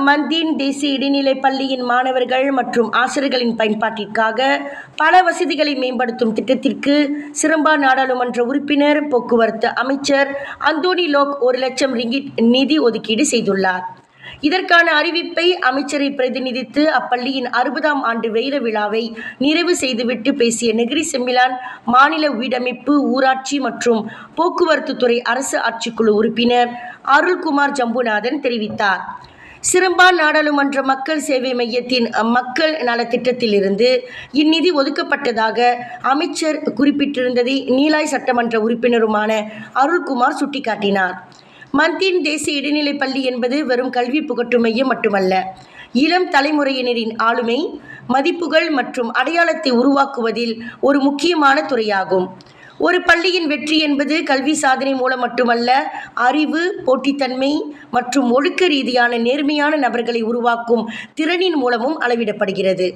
மந்தீன் தேசிய இடைநிலைப் பள்ளியின் மாணவர்கள் மற்றும் ஆசிரியர்களின் பயன்பாட்டிற்காக பல வசதிகளை மேம்படுத்தும் திட்டத்திற்கு சிரம்பா நாடாளுமன்ற உறுப்பினர் போக்குவரத்து அமைச்சர் அந்தோனி லோக் ஒரு லட்சம் ரிங்கிட் நிதி ஒதுக்கீடு செய்துள்ளார். இதற்கான அறிவிப்பை அமைச்சரை பிரதிநிதித்து அப்பள்ளியின் அறுபதாம் ஆண்டு வெயில விழாவை நிறைவு செய்துவிட்டு பேசிய நெகிரி செம்மிலான் மாநில வீடமைப்பு ஊராட்சி மற்றும் போக்குவரத்து துறை அரசு ஆட்சிக்குழு உறுப்பினர் அருள்குமார் ஜம்புநாதன் தெரிவித்தார். சிறம்பா நாடாளுமன்ற மக்கள் சேவை மையத்தின் மக்கள் நலத்திட்டத்திலிருந்து இந்நிதி ஒதுக்கப்பட்டதாக அமைச்சர் குறிப்பிட்டிருந்ததை நீலாய் சட்டமன்ற உறுப்பினருமான அருள்குமார் சுட்டிக்காட்டினார். மந்தின் தேசிய இடைநிலைப் பள்ளி என்பது வெறும் கல்வி புகட்டும் மையம் மட்டுமல்ல இளம் தலைமுறையினரின் ஆளுமை மதிப்புகள் மற்றும் அடையாளத்தை உருவாக்குவதில் ஒரு முக்கியமான துறையாகும். ஒரு பள்ளியின் வெற்றி என்பது கல்வி சாதனை மூலம் மட்டுமல்ல அறிவு போட்டித்தன்மை மற்றும் ஒழுக்க ரீதியான நேர்மையான நபர்களை உருவாக்கும் திறனின் மூலமும் அளவிடப்படுகிறது.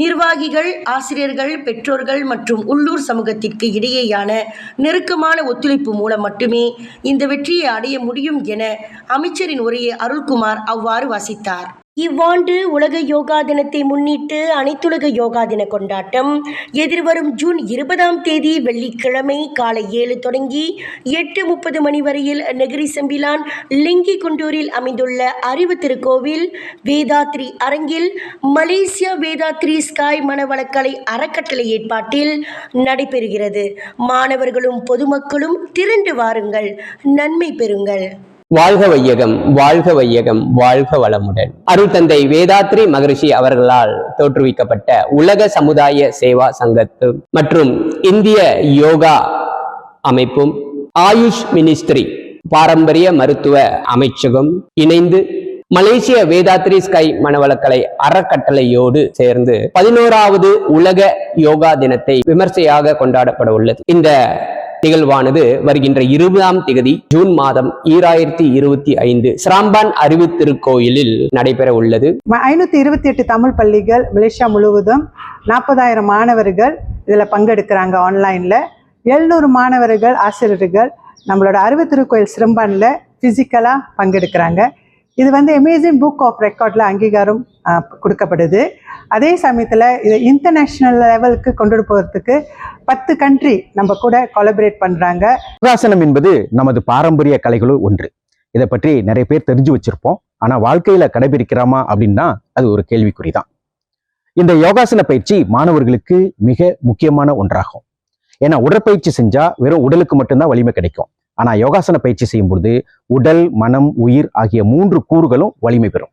நிர்வாகிகள் ஆசிரியர்கள் பெற்றோர்கள் மற்றும் உள்ளூர் சமூகத்திற்கு இடையேயான நெருக்கமான ஒத்துழைப்பு மூலம் மட்டுமே இந்த வெற்றியை அடைய முடியும் என அமைச்சரின் உரையை அருள்குமார் அவ்வாறு வாசித்தார். இவ்வாண்டு உலக யோகா தினத்தை முன்னிட்டு அனைத்துலக யோகா தின கொண்டாட்டம். எதிர்வரும் ஜூன் இருபதாம் தேதி வெள்ளிக்கிழமை காலை ஏழு தொடங்கி எட்டு முப்பது மணி வரையில் நெகிரி செம்பிலான் லிங்கி குண்டூரில் அமைந்துள்ள அறிவு திருக்கோவில் வேதாத்ரி அரங்கில் மலேசியா வேதாத்ரி ஸ்காய் மனவளக்கலை அறக்கட்டளை ஏற்பாட்டில் நடைபெறுகிறது. மாணவர்களும் பொதுமக்களும் திரண்டு வாருங்கள். நன்மை பெறுங்கள். வாழ்க வையகம் வாழ்க வையகம் வாழ்க வளமுடன். அருள் தந்தை வேதாத்ரி மகரிஷி அவர்களால் தோற்றுவிக்கப்பட்ட உலக சமுதாய சேவா சங்கத்து மற்றும் இந்திய யோகா அமைப்பும் ஆயுஷ் மினிஸ்ட்ரி பாரம்பரிய மருத்துவ அமைச்சகம் இணைந்து மலேசிய வேதாத்ரி ஸ்கை மனவளக்கலை அறக்கட்டளையோடு சேர்ந்து பதினோராவது உலக யோகா தினத்தை விமர்சையாக கொண்டாடப்பட உள்ளது. இந்த நிகழ்வானது வருகின்ற இருபதாம் திகதி ஜூன் மாதம் ஈராயிரத்தி இருபத்தி ஐந்து சிராம்பான் அறிவு திருக்கோயிலில் நடைபெற உள்ளது. ஐநூற்றி இருபத்தி எட்டு தமிழ் பள்ளிகள் மலேசியா முழுவதும் நாற்பதாயிரம் மாணவர்கள் இதில் பங்கெடுக்கிறாங்க ஆன்லைனில். எழுநூறு மாணவர்கள் ஆசிரியர்கள் நம்மளோட அறிவு திருக்கோயில் சிறம்பானில் ஃபிசிக்கலாக பங்கெடுக்கிறாங்க. இது வந்து அமேசிங் புக் ஆஃப் ரெக்கார்டில் அங்கீகாரம் கொடுக்கப்படுது. அதே சமயத்தில் இதை இன்டர்நேஷ்னல் லெவலுக்கு கொண்டு போகிறதுக்கு பத்து கண்ட்ரி நம்ம கூட கொலபரேட் பண்ணுறாங்க யோகாசனம் என்பது நமது பாரம்பரிய கலைகளும் ஒன்று. இதை பற்றி நிறைய பேர் தெரிஞ்சு வச்சிருப்போம். ஆனா வாழ்க்கையில கடைபிடிக்கிறாமா அப்படின்னா அது ஒரு கேள்விக்குறிதான். இந்த யோகாசன பயிற்சி மாணவர்களுக்கு மிக முக்கியமான ஒன்றாகும். ஏன்னா உடற்பயிற்சி செஞ்சா வெறும் உடலுக்கு மட்டும்தான் வலிமை கிடைக்கும். ஆனா யோகாசன பயிற்சி செய்யும்பொழுது உடல் மனம் உயிர் ஆகிய மூன்று கூறுகளும் வலிமை பெறும்.